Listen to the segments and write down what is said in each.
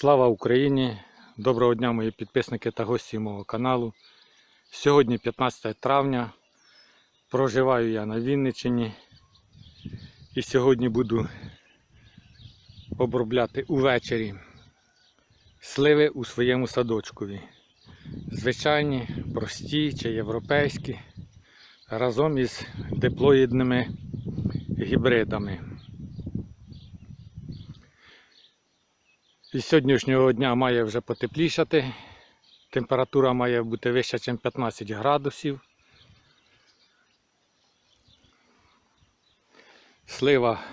Слава Україні! Доброго дня, мої підписники та гості мого каналу. Сьогодні 15 травня. Проживаю я на Вінниччині. І сьогодні буду обробляти увечері сливи у своєму садочкові. Звичайні, прості чи європейські, разом із диплоїдними гібридами. З сьогоднішнього дня має вже потеплішати. Температура має бути вища, ніж 15 градусів. Слива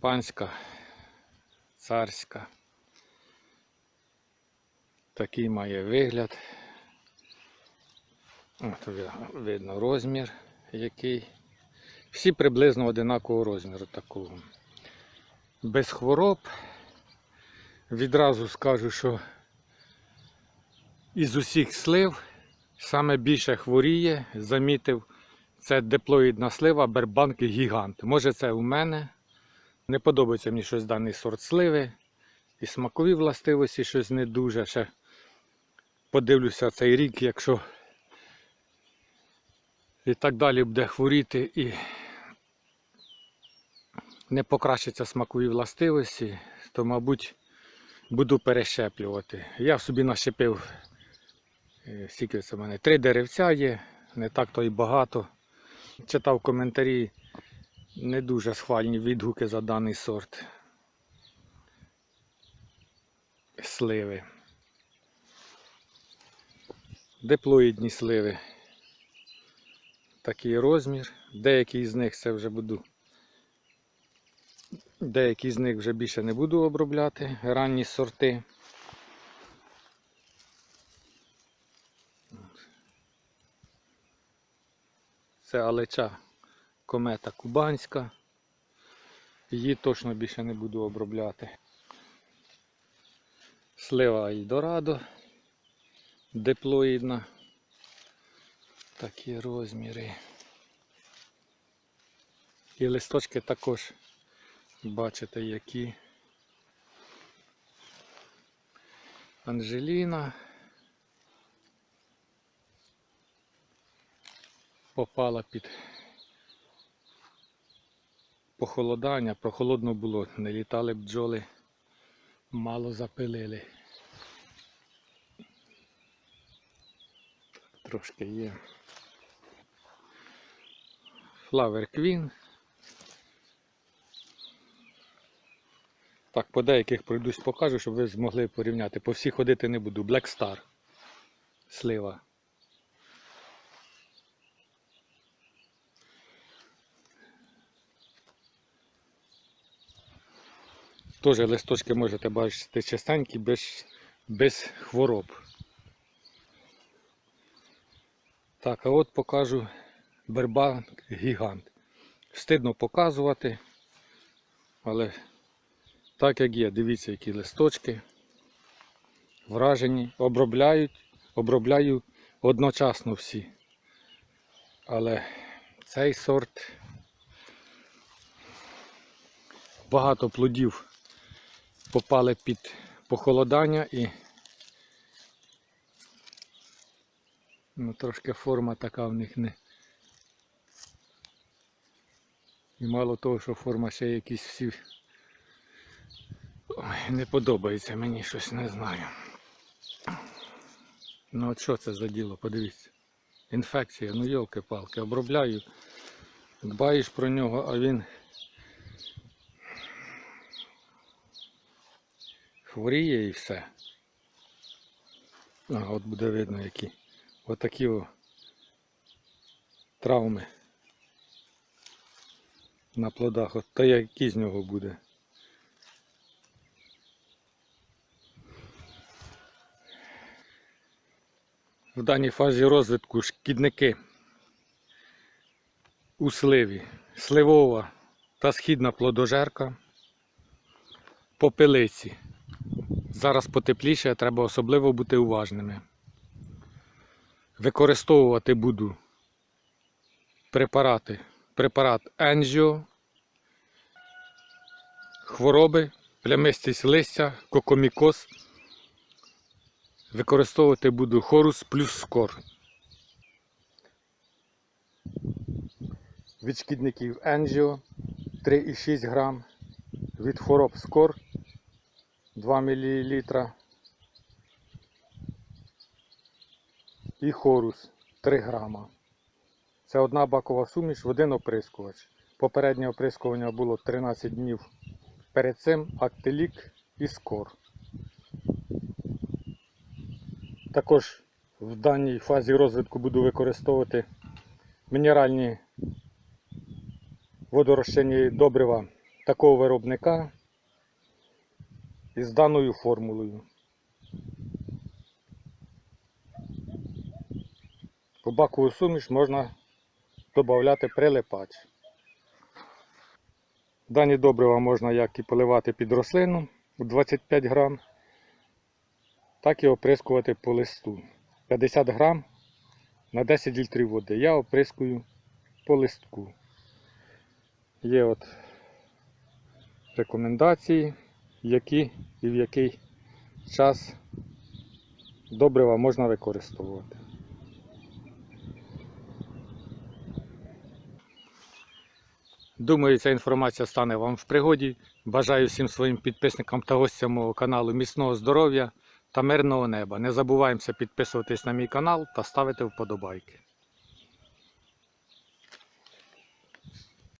панська, царська. Такий має вигляд. От видно розмір який. Всі приблизно одинакового розміру такого. Без хвороб. Відразу скажу, що із усіх слив саме більше хворіє, замітив, це диплоїдна слива Бербанк Гігант. Може це у мене. Не подобається мені щось даний сорт сливи. І смакові властивості щось не дуже. Ще подивлюся цей рік, якщо і так далі буде хворіти і не покращаться смакові властивості, то, мабуть, буду перещеплювати. Я собі нащепив, е, скільки це в мене, три деревця є, не так то й багато. Читав коментарі, не дуже схвальні відгуки за даний сорт сливи. Диплоїдні сливи. Такий розмір. Деякі з них це вже буду. Деякі з них вже більше не буду обробляти. Ранні сорти. Це алеча комета кубанська. Її точно більше не буду обробляти. Слива Ельдорадо диплоїдна. Такі розміри. І листочки також бачите які. Анжеліна. Попала під похолодання, прохолодно було, не літали бджоли, мало запилили. Трошки є. Flower Queen. Так, по деяких пройдусь покажу, щоб ви змогли порівняти. По всіх ходити не буду. Black Star. Слива. Теж листочки можете бачити чистенькі, без, без хвороб. Так, а от покажу Бербанк гігант. Встидно показувати, але так як є, дивіться, які листочки. Вражені, обробляють, обробляю одночасно всі. Але цей сорт багато плодів попали під похолодання і ну, трошки форма така в них не. І мало того, що форма ще якісь всі. Не подобається мені щось, не знаю. Ну от що це за діло, подивіться. Інфекція, ну йолки-палки, обробляю, дбаєш про нього, а він хворіє і все. А, от буде видно які. Отакі о травми на плодах. От та які з нього буде. В даній фазі розвитку шкідники у сливі, сливова та східна плодожерка, попелиці. Зараз потепліше, треба особливо бути уважними. Використовувати буду препарати. Препарат Енжіо хвороби, плямистість листя, кокомікоз. Використовувати буду хорус плюс скор. Від шкідників Енжіо 3,6 грам. Від хвороб скор 2 мл. І хорус 3 грама. Це одна бакова суміш в один оприскувач. Попереднє оприскування було 13 днів перед цим Актелік і Скор. Також в даній фазі розвитку буду використовувати мінеральні водорозчинні добрива такого виробника із даною формулою. У бакову суміш можна додати прилипач. Дані добрива можна як і поливати під рослину у 25 грам, так і оприскувати по листу. 50 грам на 10 літрів води. Я оприскую по листку. Є от рекомендації, які і в який час добрива можна використовувати. Думаю, ця інформація стане вам в пригоді. Бажаю всім своїм підписникам та гостям мого каналу міцного здоров'я та мирного неба. Не забуваємося підписуватись на мій канал та ставити вподобайки.